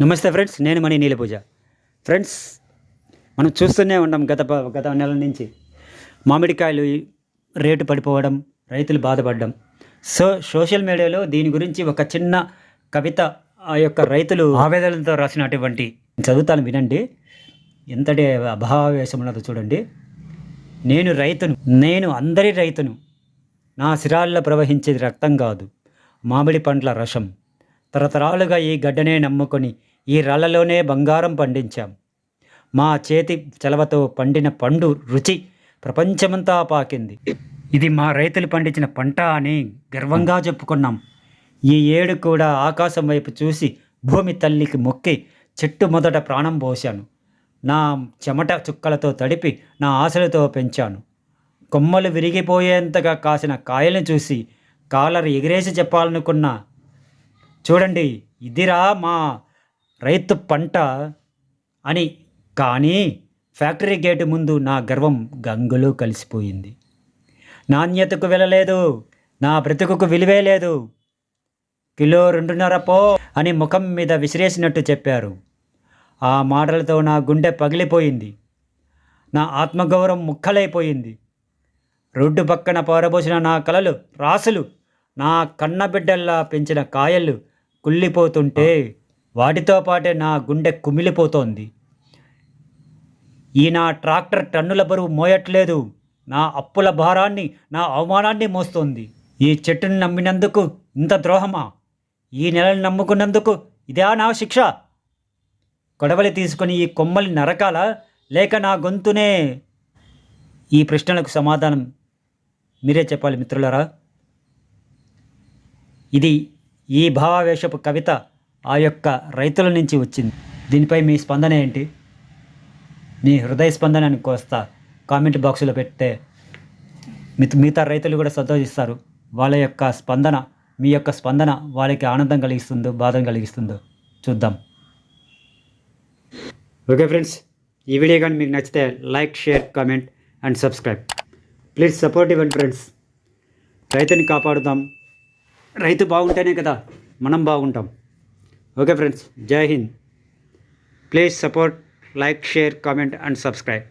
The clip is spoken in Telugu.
నమస్తే ఫ్రెండ్స్ నేను మణి నీలపూజ. ఫ్రెండ్స్ మనం చూస్తూనే ఉన్నాం గత గత నెల నుంచి. మామిడికాయలు రేటు పడిపోవడం రైతులు బాధపడడం. సో సోషల్ మీడియాలో దీని గురించి ఒక చిన్న కవిత ఆ యొక్క రైతులు ఆవేదనతో రాసినటువంటి చదువుతాను వినండి. ఎంతటి అభావేశం ఉన్నదో చూడండి. నేను రైతును నేను అందరి రైతును నా సిరాల్లో ప్రవహించేది రక్తం కాదు మామిడి పండ్ల రసం. తరతరాలుగా ఈ గడ్డనే నమ్ముకొని ఈ రాళ్ళలోనే బంగారం పండించాం. మా చేతి చలవతో పండిన పండు రుచి ప్రపంచమంతా పాకింది. ఇది మా రైతులు పండించిన పంట అని గర్వంగా చెప్పుకున్నాం. ఈ ఏడు కూడా ఆకాశం వైపు చూసి భూమి తల్లికి మొక్కి చెట్టు మొదట ప్రాణం పోశాను. నా చెమట చుక్కలతో తడిపి నా ఆశలతో పెంచాను. కొమ్మలు విరిగిపోయేంతగా కాసిన కాయలను చూసి కాలర్ ఎగిరేసి చెప్పాలనుకున్నా చూడండి ఇదిరా మా రైతు పంట అని. కానీ ఫ్యాక్టరీ గేటు ముందు నా గర్వం గంగులో కలిసిపోయింది. నాణ్యతకు వెళ్ళలేదు నా బ్రతుకుకు విలువే లేదు. కిలో రెండున్నర పో అని ముఖం మీద విసిరేసినట్టు చెప్పారు. ఆ మాటలతో నా గుండె పగిలిపోయింది. నా ఆత్మగౌరవం ముక్కలైపోయింది. రోడ్డు పక్కన పారబోసిన నా కలలు రాసులు నా కన్నబిడ్డల్లా పెంచిన కాయలు కుళ్ళిపోతుంటే వాటితో పాటే నా గుండె కుమిలిపోతోంది. ఈ నా ట్రాక్టర్ టన్నుల బరువు మోయట్లేదు. నా అప్పుల భారాన్ని నా అవమానాన్ని మోస్తోంది. ఈ చెట్టుని నమ్మినందుకు ఇంత ద్రోహమా? ఈ నెలను నమ్ముకున్నందుకు ఇదా నా శిక్ష? కొడవలి తీసుకొని ఈ కొమ్మలి నరకాల లేక నా గొంతునే. ఈ ప్రశ్నలకు సమాధానం మీరే చెప్పాలి మిత్రులారా. ఇది ఈ భావావేశపు కవిత ఆ యొక్క రైతుల నుంచి వచ్చింది. దీనిపై మీ స్పందన ఏంటి? మీ హృదయ స్పందనని కోస్తా. కామెంట్ బాక్సులో పెడితే మిగతా రైతులు కూడా సంతోషిస్తారు. వాళ్ళ యొక్క స్పందన మీ యొక్క స్పందన వాళ్ళకి ఆనందం కలిగిస్తుందో బాధను కలిగిస్తుందో చూద్దాం. ఓకే ఫ్రెండ్స్ ఈ వీడియో కానీ మీకు నచ్చితే like share comment and subscribe. Please support ఇవ్వండి ఫ్రెండ్స్. రైతుని కాపాడుదాం. రైతు బాగుంటేనే కదా మనం బాగుంటాం. ఓకే ఫ్రెండ్స్ జై Hind. Please support like share comment and subscribe.